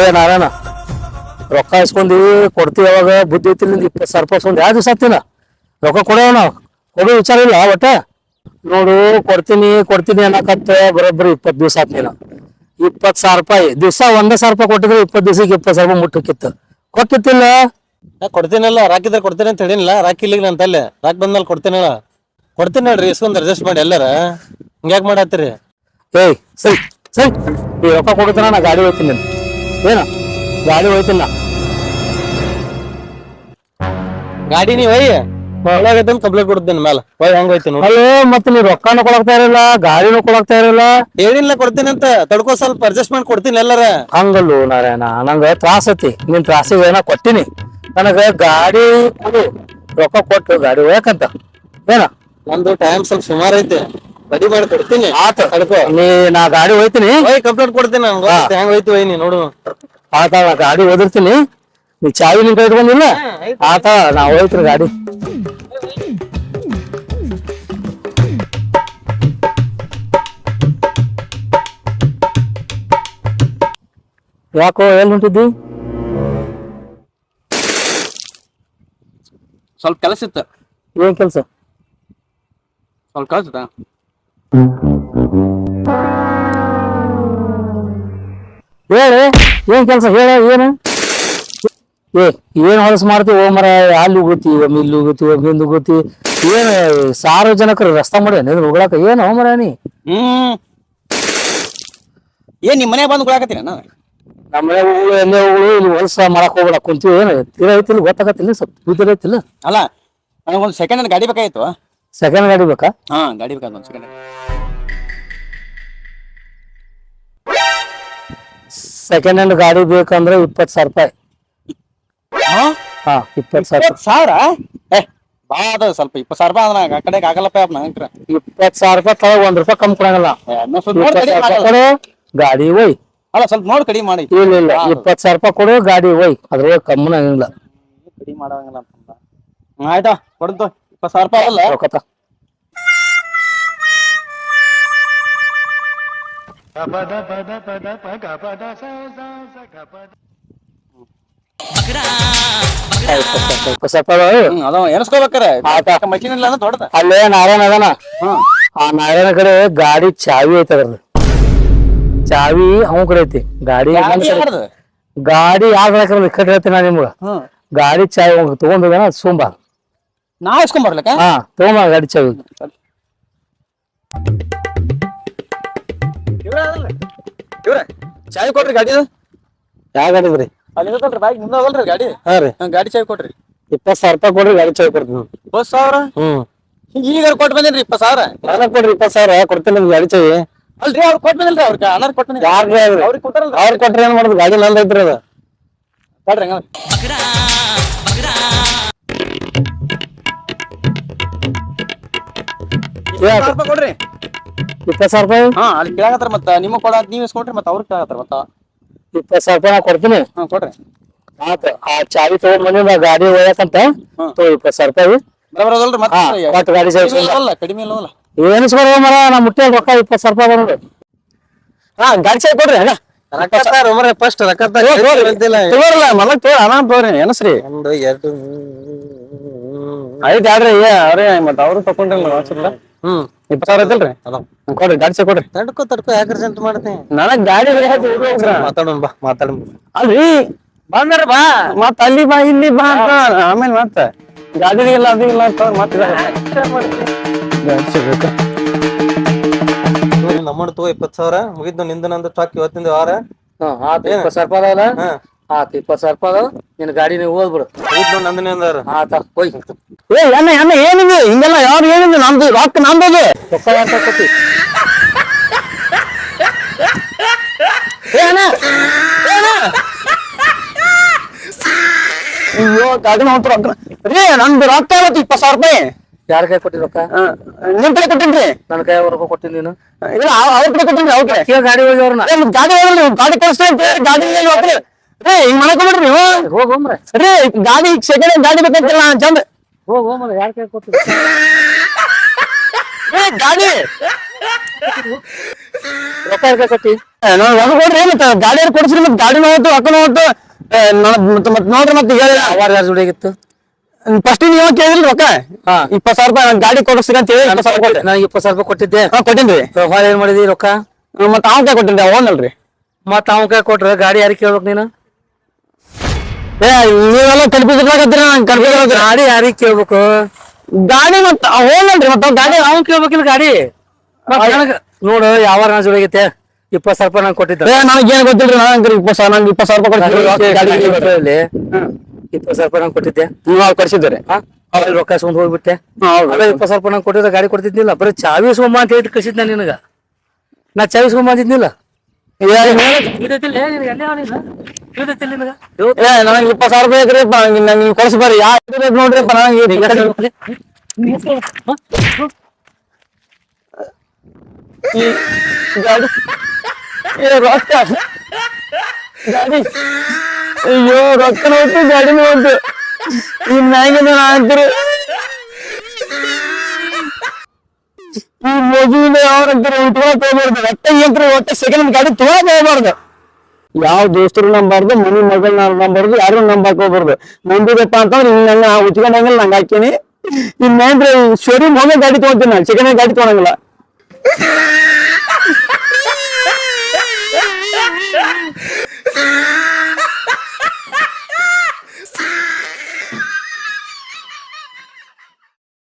ಏ ನಾರಾಯಣ ರೊಕ್ಕ ಇಸ್ಕೊಂಡಿ ಕೊಡ್ತೀವಿ ಯಾವಾಗ? ಬುದ್ಧಿ ಐತಿಲ್ಲ ಇಪ್ಪತ್ತು ಸಾವಿರ ರೂಪಾಯಿ ಒಂದು ಯಾವ ದಿವಸ ಹತ್ತಿನ ರೊಕ್ಕ ಕೊಡೋಣ ಕೊಡೋ ವಿಚಾರ ಇಲ್ಲ ಒಟ್ಟ? ನೋಡು ಕೊಡ್ತೀನಿ ಕೊಡ್ತೀನಿ ಅನ್ನಕತ್ತ ಬರೋಬ್ಬರಿ ಇಪ್ಪತ್ತು ದಿವಸ ಆತ್ ನೀನು ಇಪ್ಪತ್ತು ಸಾವಿರ ರೂಪಾಯಿ ದಿವಸ ಒಂದೇ ಸಾವಿರ ರೂಪಾಯಿ ಕೊಟ್ಟಿದ್ರೆ ಇಪ್ಪತ್ತು ದಿವಸಕ್ಕೆ ಇಪ್ಪತ್ತು ಸಾವಿರ ರೂಪಾಯಿ ಮುಟ್ಟಕ್ಕಿತ್ತು ಕೊಟ್ಟಿತ್ತಿಲ್ಲ? ನಾ ಕೊಡ್ತೀನಲ್ಲ ರಾಕಿದ್ರೆ ಕೊಡ್ತೀನಿ ಅಂತ ಹೇಳಿನಿಲ್ಲ ರಾಕಿ ಇಲ್ಲಿಗೆ ನನ್ನ ತಲೆ ರಾಕ್ ಬಂದ್ಮೇಲೆ ಕೊಡ್ತೀನಲ್ಲ ಕೊಡ್ತೀನಿ ನೋಡ್ರಿ ಇಸ್ಕೊಂಡ್ ಅಡ್ಜಸ್ಟ್ ಮಾಡಿ ಎಲ್ಲಾರ. ಹಿಂಗ್ಯಾಕ್ ಮಾಡತ್ತೀರಿ? ಏಯ್ ಸರಿ ಸರಿ. ಈ ರೊಕ್ಕ ಕೊಡ್ತೀನ ನಾ ಗಾಡಿ ಹೋಗ್ತೀನಿ. ಏನ? ಗಾಡಿ ಹೋಯ್ತಿಲ್ಲ. ನಾ ಗಾಡಿ ನೀವ್ ಒಯ್ಯ ಒಳಗೈತೆ ಕಂಪ್ಲೇಂಟ್ ಕೊಡ್ತೀನಿ ಮೇಲೆ ಒಯ್ ಹೆಂಗ್ ಹೋಯ್ತು ನೋಡಿ. ಅಲ್ಲೇ ಮತ್ತೆ ನೀ ರೊಕ್ಕನೂ ಕೊಡಕ್ತಾ ಇರಲ್ಲ ಗಾಡಿನೂ ಕೊಡಕ್ತಾ ಇರಲ್ಲ. ಏನಿಲ್ಲ ಕೊಡ್ತೀನಿ ಅಂತ. ತಡ್ಕೋ ಸ್ವಲ್ಪ ಅಡ್ಜಸ್ಟ್ಮೆಂಟ್ ಕೊಡ್ತೀನಿ ಎಲ್ಲಾರ. ಹಂಗಲ್ಲು ನಾರಾಯಣ ನಂಗ ತ್ರಾಸ ಐತಿ. ನಿನ್ ತ್ರಾಸಿಗೆ ಏನ ಕೊಟ್ಟಿನಿ. ನನಗೆ ಗಾಡಿ ಕೊಡು. ರೊಕ್ಕ ಕೊಟ್ಟು ಗಾಡಿ ಹೋಯಕಂತ ಏನ? ನಂದು ಟೈಮ್ ಸ್ವಲ್ಪ ಸುಮಾರು ಐತೆ. ರೆಡಿ ಮಾಡಿ ಕೊಡ್ತೀನಿ. ಆತ. ತಡ್ಕೋ ನೀ ನಾ ಗಾಡಿ ಹೋಯ್ತೀನಿ. ಒಯ್ ಕಂಪ್ಲೇಂಟ್ ಕೊಡ್ತೀನಿ ನಾನು ಹೆಂಗ್ ಹೋಯ್ತು ಒಯ್ ನೀ ನೋಡು. ಆತ ನಾ ಗಾಡಿ ಓದಿರ್ತೀನಿ ನೀ ಚಾವಿ ನಿನ್ ಕೈ ಇಟ್ಕೊಂಡಿಲ್ಲ ಆತ ನಾ ಹೋಯ್ತೀನಿ ಗಾಡಿ. ಯಾಕೋ ಎಲ್ಲಿ ಹೊಂಟಿದ್ದಿ? ಸ್ವಲ್ಪ ಕೆಲಸ ಇತ್ತು. ಏನ್ ಕೆಲಸ? ಸ್ವಲ್ಪ ಕಳ್ಸಿದ ಹೇಳಿ ಏನ್ ಕೆಲ್ಸ? ಹೇಳ ಏನು? ಏ ಏನ್ ಹೊಲಸು ಮಾಡ್ತೀವಿ ಓ ಮರ? ಅಲ್ಲಿ ಹೋಗುತ್ತಿ ಒಮ್ಮೆ ಇಲ್ಲಿ ಹೋಗುತ್ತಿ ಒಮ್ಮೆ ಹಿಂದ್ ಹೋಗುತ್ತಿ ಏನ್ ಸಾರ್ವಜನಿಕರು ರಸ್ತೆ ಮಾಡಿ ನಿಂದ್ರ ಹೋಗ್ಲಾಕ ಏನ್ ಹೋ ಮರ ನೀ? ಹ್ಮ್. ಏನ್ ನಿಮ್ ಮನೆ ಬಂದು ಕೊಡಾಕತ್ತೀರ ನಾನು ನಮ್ಮ ಮನೆ ಎಲ್ಲೇ ಇಲ್ಲಿ ಹೊಲಸ ಮಾಡಕ್ ಹೋಗ್ಬೇಡ ಕುಂತೀವಿ. ಏನು ತೀರ ಐತಿಲ್ಲ ಗೊತ್ತಾಗತ್ತಿಲ್ಲ ಸ್ವಲ್ಪ ಐತಿಲ್ಲ. ಅಲ್ಲ ನನಗೊಂದು ಸೆಕೆಂಡ್ ಹ್ಯಾಂಡ್ ಗಾಡಿ ಬೇಕಾಗಿತ್ತು. ಸೆಕೆಂಡ್ ಗಾಡಿ ಬೇಕಾ? ಹಾ ಗಾಡಿ ಬೇಕಾದ ಒಂದು ಸೆಕೆಂಡ್ ಸೆಕೆಂಡ್ ಹ್ಯಾಂಡ್ ಗಾಡಿ ಬೇಕಂದ್ರೆ ಇಪ್ಪತ್ತು ಸಾವಿರ ರೂಪಾಯಿ. ಹಾ? ಇಪ್ಪತ್ತು ಸಾವಿರ ಸಾವಿರ? ಏ ಬಾ ಅದ ಸ್ವಲ್ಪ ಇಪ್ಪತ್ತು ಸಾವಿರ ರೂಪಾಯಿ ಅದ ಆ ಕಡೆಗೆ ಆಗಲ್ಲಪ್ಪ ಅಪ್ಪ ನಂಗೆ ಇಪ್ಪತ್ತು ಸಾವಿರ ರೂಪಾಯಿ ತಳಗ ಒಂದ್ ರೂಪಾಯಿ ಕಮ್ಮಿ ಕೊಡಂಗಿಲ್ಲ. ಸ್ವಲ್ಪ ನೋಡಿ ಇಪ್ಪತ್ತು ಕಡಿಮೆ ಸಾವಿರ ರೂಪಾಯಿ ಮಾಡು. ಕೊಡು ಗಾಡಿ ಒಯ್ ಅಲ್ಲ ಸ್ವಲ್ಪ ನೋಡಿ ಕಡಿಮೆ ಮಾಡಿ. ಇಲ್ಲ ಇಲ್ಲ ಇಪ್ಪತ್ತು ಸಾವಿರ ರೂಪಾಯಿ ಕೊಡು ಗಾಡಿ ಒಯ್ ಅದ್ರೊಳಗೆ ಕಮ್ಮನ ಇಲ್ಲ ಕಡಿಮೆ ಮಾಡಂಗಿಲ್ಲ ಅಂತ ಹ್ಮ್, ಆಯ್ತಾ ಕೊಡ್ತು ಇಪ್ಪತ್ತು ಸಾವಿರ ರೂಪಾಯಿ ಅಲ್ಲ? ರೊಕ್ಕ ಅದ ಎನಸ್ಕೋಬೇಕಾರೆ. ಮಷಿನ್ ಇಲ್ಲ ಅಂದ್ರೆ ದೊಡ್ಡದ? ಅಲ್ಲೇ ನಾರಾಯಣ ಅದಾನ. ಆ ನಾರಾಯಣ ಕಡೆ ಗಾಡಿ ಚಾವಿ ಐತೆ ಅದ್ರದ್ದು. ಚಾವಿ ಅವನ ಕಡೆ ಐತಿ. ಗಾಡಿ ಗಾಡಿ ಈ ಕಡೆ ಹೇಳ್ತೀನಿ ನಾನು ನಿಮ್ಗ. ಗಾಡಿ ಚಾವಿ ತಗೊಂಡ್ ಹೋಗ್ಯಾನ ಸುಂಬ ನಾ ಇಸ್ಕೊಂಡ್ ಬರ್ಲಕ್ಕ? ಹಾ ತಗೊಂಬ ಗಾಡಿ ಚಾವಿ ಇವ್ರ ಚಾವಿ ಕೊಡ್ರಿ ಗಾಡಿ ಯಾವ ಗಾಡಿ ರೀ ಅಲ್ಲಿ ನಿಂತಲ್ರಿ ಬಾಯ್ಗೆ ಮುಂದೆ ಹೋಗಲ್ರಿ ಗಾಡಿ? ಹಾ ರೀ. ಗಾಡಿ ಚಾವಿ ಕೊಡ್ರಿ ಇಪ್ಪತ್ತು ಸಾವಿರ ರೂಪಾಯಿ ಕೊಡ್ರಿ ಗಾಡಿ ಚಾವಿ ಕೊಡ್ತೀನಿ ಇಪ್ಪತ್ತು ಸಾವಿರ? ಹ್ಮ್ ಈಗ ಕೊಟ್ಟು ಬಂದೇನ್ರಿ ಇಪ್ಪತ್ತು ಸಾವಿರ? ನನಗ್ ಕೊಡ್ರಿ ಇಪ್ಪತ್ತು ಸಾವಿರ ಕೊಡ್ತೀನಿ ನಿಮ್ಗೆ ಗಾಡಿ ಚಾವಿ ಅಲ್ರಿ ಅವ್ರು ಕೊಟ್ಟು ಬಂದಿಲ್ರಿ ಅವ್ರಿಗೆ ಅಣ್ಣಾರ್ ಕೊಟ್ಟು ಯಾರು ಅವ್ರಿಗೆ ಕೊಟ್ಟಾರಲ್ರಿ ಅವ್ರು ಕೊಟ್ರೆ ಏನ್ ಮಾಡುದು ಗಾಡಿ ನಂದೈತ್ರಿ ಅದು. ಕೊಡ್ರಿ ಹಂಗ ಏ, ರೂಪಾಯಿ ಕೊಡ್ರಿ. ಇಪ್ಪತ್ತು ಸಾವಿರ ರೂಪಾಯಿ? ಹಾ ಅಲ್ಲಿ ಕೇಳಾಕತ್ತಾರ ಮತ್ತ ನಿಮ್ಮ ಕೊಡ ನೀವ್ ಇಸ್ಕೊಂಡ್ರಿ ಮತ್ತ ಅವ್ರಿಗೆ ಕೇಳಾಕತ್ತಾರ ಮತ್ತ. ಇಪ್ಪತ್ತು ಸಾವಿರ ರೂಪಾಯಿ ನಾ ಕೊಡ್ತೀನಿ. ಹಾ ಕೊಡ್ರಿ. ಆತ ಆ ಚಾವಿ ತಗೊಂಡ್ ಗಾಡಿ ಒಯ್ಯಕಂತ ತೋ ಇಪ್ಪತ್ತು ಸಾವಿರ ರೂಪಾಯಿ. ಬರಬರ ಅದಲ್ರಿ ಮತ್ತೆ? ಗಾಡಿ ಕಡಿಮೆ ಇಲ್ಲವಲ್ಲ ಏನು ಏನಿಸ್ಕೊಡ ಮರ ನಾ ಮುಟ್ಟಿ ರೊಕ್ಕ ಇಪ್ಪತ್ತು ಸಾವಿರ ರೂಪಾಯಿ ಬಂದ್ರು ಹಾ ಗಾಡಿ ಚಾವಿ ಕೊಡ್ರಿ ಅಣ್ಣ. ಫಸ್ಟ್ ರೊಕ್ಕ ತಗೋರಲ್ಲ ಮಲಗ್ ತಗೋ ಆರಾಮ್ ತಗೋರಿ ಎನಸ್ರಿ ಒಂದು ಎರಡು. ಐತ್ ಯಾಡ್ರಿ ಏ ಅವ್ರೇ ಅವರು ಅವ್ರು ತಕೊಂಡ್ರಲ್ಲ ಹ್ಮ್. ಇಪ್ಪತ್ತು ಸಾವಿರ ಐತಲ್ರಿ ಕೊಡ್ರಿ ಗಾಡಿ ಕೊಡ್ರಿ. ತಡ್ಕೋ ತಡ್ಕೋ ಯಾಕ್ರಿ ಮಾಡ್ತೀನಿ ನನಗ್ ಗಾಡಿ ಮಾತಾಡೋಣ ಬಾ ಮಾತಾಡೋಣ ಅಲ್ರಿ? ಬಂದಾರ ಬಾ. ಮತ್ತ ಅಲ್ಲಿ ಬಾ ಇಲ್ಲಿ ಬಾ ಅಂತ. ಆಮೇಲೆ ಮತ್ತ. ಗಾಡಿ ಇಲ್ಲ ಅದು ಇಲ್ಲ ಅಂತ ಮತ್ತೆ ಗಾಡಿ ಸಿಗ್ಬೇಕು ನಮ್ಮ ತಗೋ ಇಪ್ಪತ್ತು ಸಾವಿರ. ಮುಗಿದ್ನಿಂದ ನಂದು ಇವತ್ತಿಂದ ವಾರ. ಅದಾವಲ್ಲ? ಹಾ. ಆತ್ ಇಪ್ಪತ್ತು ಸಾವಿರ ರೂಪಾಯಿ ಅದಾವ ನಿನ್ ಗಾಡಿ ನೀವು ಹೋಗ್ಬಿಡು ಮುಗಿದ್ದು ನಂದನೇ ಅಂದಾರ ಆತ ಹೋಯ್ ಏ ಎಣ್ಣ ಎಣ್ಣ ಏನಿದೆ ಹಿಂಗೆಲ್ಲ ಯಾರು ಏನಿದೆ ನಮ್ದು ರೊಕ್ಕ ನಮ್ದು ರೊಕ್ಕ ಅಂತ ಕೊಟ್ಟಿ ಏ ಅಣ್ಣ ಏ ಅಣ್ಣ ಅಯ್ಯೋ ಗಾಡಿ ಮಾತ್ರ ರೊಕ್ಕ ರೀ ನಂದು ರೊಕ್ಕ ಇವತ್ತು ಇಪ್ಪತ್ತು ಸಾವಿರ ರೂಪಾಯಿ ಯಾರ ಕೈ ಕೊಟ್ಟಿ ರೊಕ್ಕ ನಿಮ್ ಕೈ ಕೊಟ್ಟಿನ್ರಿ ನನ್ನ ಕೈ ರೊಕ್ಕ ಕೊಟ್ಟಿನಿ ನೀನು ಇಲ್ಲ ಅವ್ರ ಕಡೆ ಕೊಟ್ಟಿನ್ರಿ ಅವ್ರ ಕಡೆ ಗಾಡಿ ಹೋಗಿ ಅವ್ರನ್ನ ಗಾಡಿ ಹೋಗ್ರಿ ಗಾಡಿ ಕಳಿಸ್ತಾ ಗಾಡಿ ಹೋಗ್ರಿ ರೀ ಹಿಂಗ್ ಮಾಡ್ಕೊಂಡ್ರಿ ನೀವು ಹೋಗ್ರಿ. ರೀ ಗಾಡಿ ಸೆಕೆಂಡ್ ಗಾಡಿ ಬೇಕಂತಿಲ್ಲ ಚಂದ. ಹೋಗ್ ಹೋಗ್ ಯಾರ ಕೈ ಏ, ಗಾಡಿ. ರೊಕ್ಕ ಕೊಟ್ಟಿ ನಾನು ರೊಕ್ಕ ಕೊಡ್ರಿ ಮತ್ತೆ ಗಾಡಿ ಕೊಡ್ಸ್ರಿ ಮತ್ತೆ ಗಾಡಿ ಹೋಯ್ತು ಅಕ್ಕ ಏ, ಮತ್ತೆ ನೋಡ್ರಿ ಮತ್ತೆ ಹೇಳಿ. ಅವಾರ ಯಾರು ಜೋಡಿ ಆಗಿತ್ತು? ಫಸ್ಟ್ ನೀವು ಕೇಳಿದ್ರಿ ರೊಕ್ಕ. ಇಪ್ಪತ್ತು ಸಾವಿರ ರೂಪಾಯಿ ಗಾಡಿ ಕೊಡಿಸ್ರಿ ಅಂತ ಹೇಳಿ ಇಪ್ಪತ್ತು ಸಾವಿರ ಕೊಟ್ಟೆ. ನನಗೆ ಇಪ್ಪತ್ತು ಸಾವಿರ ರೂಪಾಯಿ ಕೊಟ್ಟಿದ್ದೆ. ಹಾ ಕೊಟ್ಟಿನ್ರಿ. ಹೊಳ ಏನ್ ಮಾಡಿದಿ ರೊಕ್ಕ? ಮತ್ತೆ ಅವ್ನ ಕೈ ಕೊಟ್ಟಿದ್ದೆ ಅವನಲ್ರಿ ಮತ್ತ ಅವ ಕೈ ಕೊಟ್ರೆ ಗಾಡಿ ಯಾರಿಗೆ ಕೇಳ್ಬೇಕು ನೀನು? ಏ ನೀವೆಲ್ಲ ಆಗತ್ತೀರಿ ನಂಗೆ ಕನ್ಫ್ಯೂಸ್ ಗಾಡಿ ಯಾರಿಗೆ ಕೇಳ್ಬೇಕು? ಗಾಡಿ ಮತ್ತ ಹೋಗಲ್ರಿ ಮತ್ತೆ ಗಾಡಿ ಅವ್ನ್ ಕೇಳ್ಬೇಕಿಲ್ಲ ಗಾಡಿ. ನೋಡು ಯಾವ ನಾ ಜೋಡಿ ಆಗೈತೆ ಇಪ್ಪತ್ತು ಸಾವಿರ ರೂಪಾಯಿ ನಂಗೆ ಕೊಟ್ಟಿದ್ದ. ಏ ನನಗೆ ಏನು ಗೊತ್ತಿಲ್ರಿ ನಂಗೆ ಇಪ್ಪತ್ತು ಸಾವಿರ ನಂಗೆ ಇಪ್ಪತ್ತು ಸಾವಿರ ರೂಪಾಯಿ ಗಾಡಿ ಇಪ್ಪತ್ತು ಸಾವಿರ ರೂಪಾಯಿ ನಂಗೆ ಕೊಟ್ಟಿದ್ದೆ. ನೀವು ಕಳ್ಸಿದ್ದೀರಿ ಹಾ? ಆಮೇಲೆ ರೊಕ್ಕ ಇಸ್ಕೊಂಡ್ ಹೋಗ್ಬಿಟ್ಟೆ. ಇಪ್ಪತ್ತು ಸಾವಿರ ರೂಪಾಯಿ ನಂಗೆ ಕೊಟ್ಟಿದ್ದ ಗಾಡಿ ಕೊಡ್ತಿದ್ನಿಲ್ಲ. ಬರೀ ಚಾವಿ ಸುಮ್ಮ ಅಂತ ಹೇಳಿ ಕಳಿಸಿದ್ದೆ ನಾನು ನಿನಗ. ನಾ ಚಾವಿ ಸುಮ್ಮ ಅಂದಿದ್ನಿಲ್ಲ ನಿನಗ ಏ ನನಗೆ ಇಪ್ಪತ್ತು ಸಾವಿರ ರೂಪಾಯಿ ಐತ್ರಿ ನಂಗೆ ನೀವು ಕಳ್ಸಿ ಯಾವ ನೋಡ್ರಿಪ್ಪ ನನಗೆ ಈ ಗಾಡಿ ಏ ರೊಕ್ಕ ಗಾಡಿ ಅಯ್ಯೋ ರೊಕ್ಕ ಹೋಯ್ತು ಗಾಡಿನೂ ಹೋಯ್ತು ಈ ಮ್ಯಾಗಿನ ಅಂತೀರಿ ಈ ಮಗುವಿನ ಯಾವ್ರಂತಾರೆ ಉಟ್ಕೊಳಕ್ ಹೋಗ್ಬಾರ್ದು. ಒಟ್ಟ ಏನ್ರಿ ಒಟ್ಟ ಸೆಕೆಂಡ್ ಗಾಡಿ ತೊಗೊಳಕ್ ಹೋಗ್ಬಾರ್ದು. ಯಾವ ದೋಸ್ತರು ನಂಬಾರ್ದು, ಮನಿ ಮಗಳ್ ನಂಬಾರ್ದು, ಯಾರು ನಂಬಾಕ್ ಹೋಗ್ಬಾರ್ದು. ನಂಬಿದಪ್ಪ ಅಂತಂದ್ರೆ ಹಿಂಗ ಉಚ್ಕೊಂಡಂಗಿಲ್ಲ ನಂಗೆ ಹಾಕಿನಿ ಇನ್ನೇನ್ರಿ ಶೋರೂಮ್ ಹೋಗೋ ಗಾಡಿ ತಗೊಂತೀನಿ ನಾನು. ಸೆಕೆಂಡ್ ಗಾಡಿ ತಗೊಳಂಗಿಲ್ಲ.